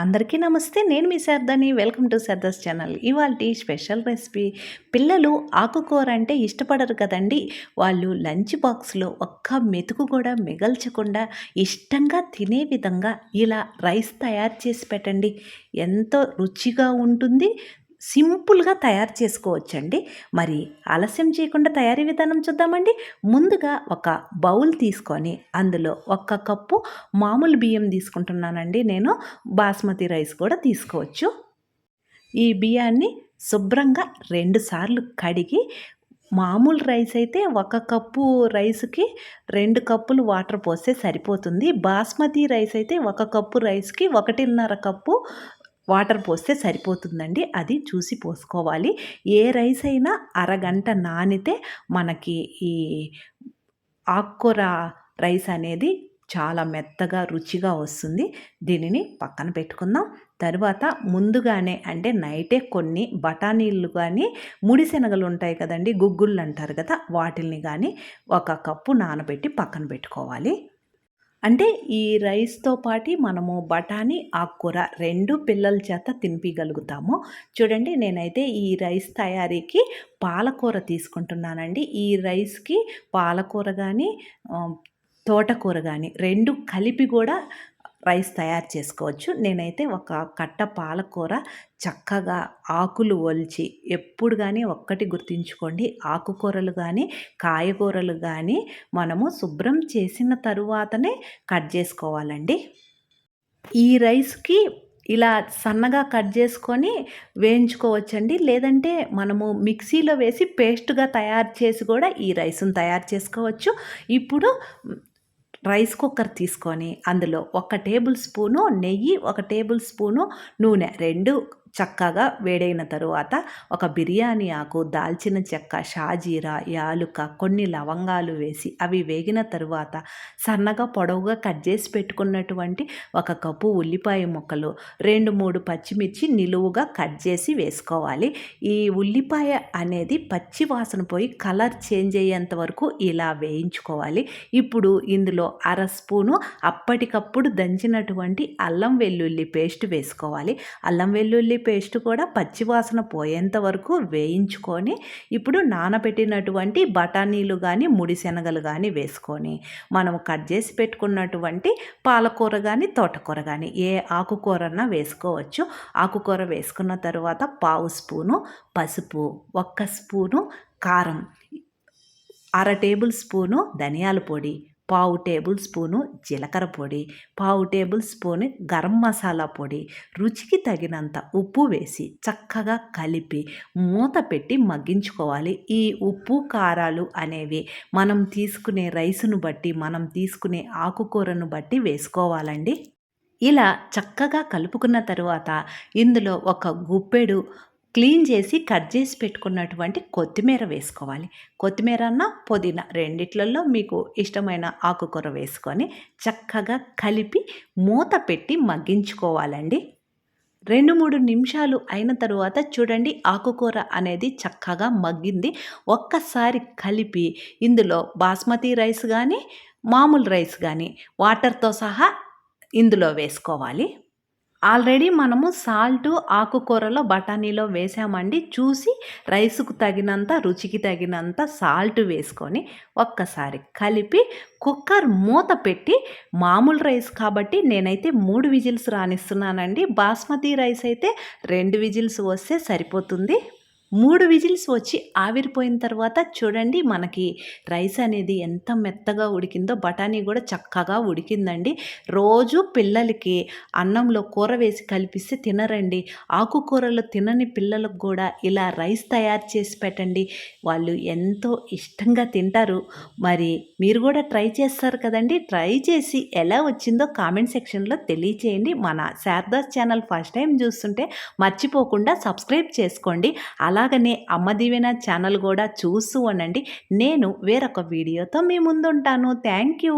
అందరికీ నమస్తే నేను మీ శారదాని. Welcome to Sharada's channel. ఇవాళ స్పెషల్ రెసిపీ పిల్లలు ఆకుకూర అంటే ఇష్టపడరు కదండి. వాళ్ళు లంచ్ బాక్స్లో ఒక్క మెతుకు కూడా మిగల్చకుండా ఇష్టంగా తినే విధంగా ఇలా రైస్ తయారు చేసి పెట్టండి. ఎంతో రుచిగా ఉంటుంది సింపుల్గా తయారు చేసుకోవచ్చండి. మరి ఆలస్యం చేయకుండా తయారీ విధానం చూద్దామండి. ముందుగా ఒక బౌల్ తీసుకొని అందులో ఒక్క కప్పు మామూలు బియ్యం తీసుకుంటున్నానండి నేను. బాస్మతి రైస్ కూడా తీసుకోవచ్చు. ఈ బియ్యాన్ని శుభ్రంగా రెండుసార్లు కడిగి మామూలు రైస్ అయితే ఒక కప్పు రైస్కి రెండు కప్పులు వాటర్ పోస్తే సరిపోతుంది. బాస్మతి రైస్ అయితే ఒక కప్పు రైస్కి ఒకటిన్నర కప్పు వాటర్ పోస్తే సరిపోతుందండి. అది చూసి పోసుకోవాలి. ఏ రైస్ అయినా అరగంట నానితే మనకి ఈ ఆకుకూర రైస్ అనేది చాలా మెత్తగా రుచిగా వస్తుంది. దీనిని పక్కన పెట్టుకుందాం. తర్వాత ముందుగానే అంటే నైటే కొన్ని బఠానీలు కానీ ముడిశనగలు ఉంటాయి కదండి గుగ్గుళ్ళు అంటారు కదా వాటిల్ని కానీ ఒక కప్పు నానబెట్టి పక్కన పెట్టుకోవాలి. అంటే ఈ రైస్తో పాటి మనము బఠానీ ఆకుకూర రెండు పిల్లల చేత తినిపించగలుగుతాము చూడండి నేనైతే ఈ రైస్ తయారీకి పాలకూర తీసుకుంటున్నానండి. ఈ రైస్కి పాలకూర కానీ తోటకూర కానీ రెండు కలిపి కూడా రైస్ తయారు చేసుకోవచ్చు. నేనైతే ఒక కట్ట పాలకూర చక్కగా ఆకులు ఒలిచి ఎప్పుడు కానీ ఒక్కటి గుర్తుంచుకోండి. ఆకుకూరలు కానీ కాయగూరలు కానీ మనము శుభ్రం చేసిన తరువాతనే కట్ చేసుకోవాలండి. ఈ రైస్కి ఇలా సన్నగా కట్ చేసుకొని వేయించుకోవచ్చండి. లేదంటే మనము మిక్సీలో వేసి పేస్ట్గా తయారు చేసి కూడా ఈ రైస్ను తయారు చేసుకోవచ్చు. ఇప్పుడు రైస్ కుక్కర్ తీసుకొని అందులో ఒక టేబుల్ స్పూను నెయ్యి ఒక టేబుల్ స్పూను నూనె రెండు చక్కగా వేడైన తరువాత ఒక బిర్యానీ ఆకు దాల్చిన చెక్క షాజీరా యాలుక కొన్ని లవంగాలు వేసి అవి వేగిన తరువాత సన్నగా పొడవుగా కట్ చేసి పెట్టుకున్నటువంటి ఒక కప్పు ఉల్లిపాయ ముక్కలు రెండు మూడు పచ్చిమిర్చి నిలువుగా కట్ చేసి వేసుకోవాలి. ఈ ఉల్లిపాయ అనేది పచ్చి వాసన పోయి కలర్ చేంజ్ అయ్యేంత వరకు ఇలా వేయించుకోవాలి. ఇప్పుడు ఇందులో అర స్పూను అప్పటికప్పుడు దంచినటువంటి అల్లం వెల్లుల్లి పేస్ట్ వేసుకోవాలి. అల్లం వెల్లుల్లి పేస్ట్ కూడా పచ్చివాసన పోయేంత వరకు వేయించుకొని ఇప్పుడు నానబెట్టినటువంటి బఠానీలు కానీ ముడిశనగలు కానీ వేసుకొని మనం కట్ చేసి పెట్టుకున్నటువంటి పాలకూర కానీ తోటకూర కానీ ఏ ఆకుకూరన్నా వేసుకోవచ్చు. ఆకుకూర వేసుకున్న తర్వాత పావు స్పూను పసుపు ఒక్క స్పూను కారం అర టేబుల్ స్పూను ధనియాల పొడి పావు టేబుల్ స్పూను జీలకర్ర పొడి పావు టేబుల్ స్పూన్ గరం మసాలా పొడి. రుచికి తగినంత ఉప్పు వేసి చక్కగా కలిపి మూత పెట్టి మగ్గించుకోవాలి. ఈ ఉప్పు కారాలు అనేవి మనం తీసుకునే రైసును బట్టి మనం తీసుకునే ఆకుకూరను బట్టి వేసుకోవాలండి. ఇలా చక్కగా కలుపుకున్న తరువాత ఇందులో ఒక గుప్పెడు క్లీన్ చేసి కట్ చేసి పెట్టుకున్నటువంటి కొత్తిమీర వేసుకోవాలి. కొత్తిమీర అన్న పుదీనా రెండిట్లలో మీకు ఇష్టమైన ఆకుకూర వేసుకొని చక్కగా కలిపి మూత పెట్టి మగ్గించుకోవాలండి. రెండు మూడు నిమిషాలు అయిన తరువాత చూడండి ఆకుకూర అనేది చక్కగా మగ్గింది. ఒక్కసారి కలిపి ఇందులో బాస్మతి రైస్ కానీ మామూలు రైస్ కానీ వాటర్తో సహా ఇందులో వేసుకోవాలి. ఆల్రెడీ మనము సాల్ట్ ఆకుకూరలో బఠానీలో వేసామండి. చూసి రైస్కు తగినంత రుచికి తగినంత సాల్ట్ వేసుకొని ఒక్కసారి కలిపి కుక్కర్ మూత పెట్టి మామూలు రైస్ కాబట్టి నేనైతే మూడు విజిల్స్ రానిస్తున్నానండి. బాస్మతి రైస్ అయితే రెండు విజిల్స్ వస్తే సరిపోతుంది. మూడు విజిల్స్ వచ్చి ఆవిరిపోయిన తర్వాత చూడండి మనకి రైస్ అనేది ఎంత మెత్తగా ఉడికిందో బఠానీ కూడా చక్కగా ఉడికిందండి. రోజు పిల్లలకి అన్నంలో కూర వేసి కలిపిస్తే తినరండి. ఆకుకూరలు తినని పిల్లలకు కూడా ఇలా రైస్ తయారు చేసి పెట్టండి. వాళ్ళు ఎంతో ఇష్టంగా తింటారు. మరి మీరు కూడా ట్రై చేస్తారు కదండి. ట్రై చేసి ఎలా వచ్చిందో కామెంట్ సెక్షన్లో తెలియచేయండి. మన శారదాస్ ఛానల్ ఫస్ట్ టైం చూస్తుంటే మర్చిపోకుండా సబ్స్క్రైబ్ చేసుకోండి. అలా అలాగనే అమ్మ దీవెన ఛానల్ కూడా చూస్తూ ఉండండి. నేను వేరొక వీడియోతో మీ ముందుంటాను. Thank you.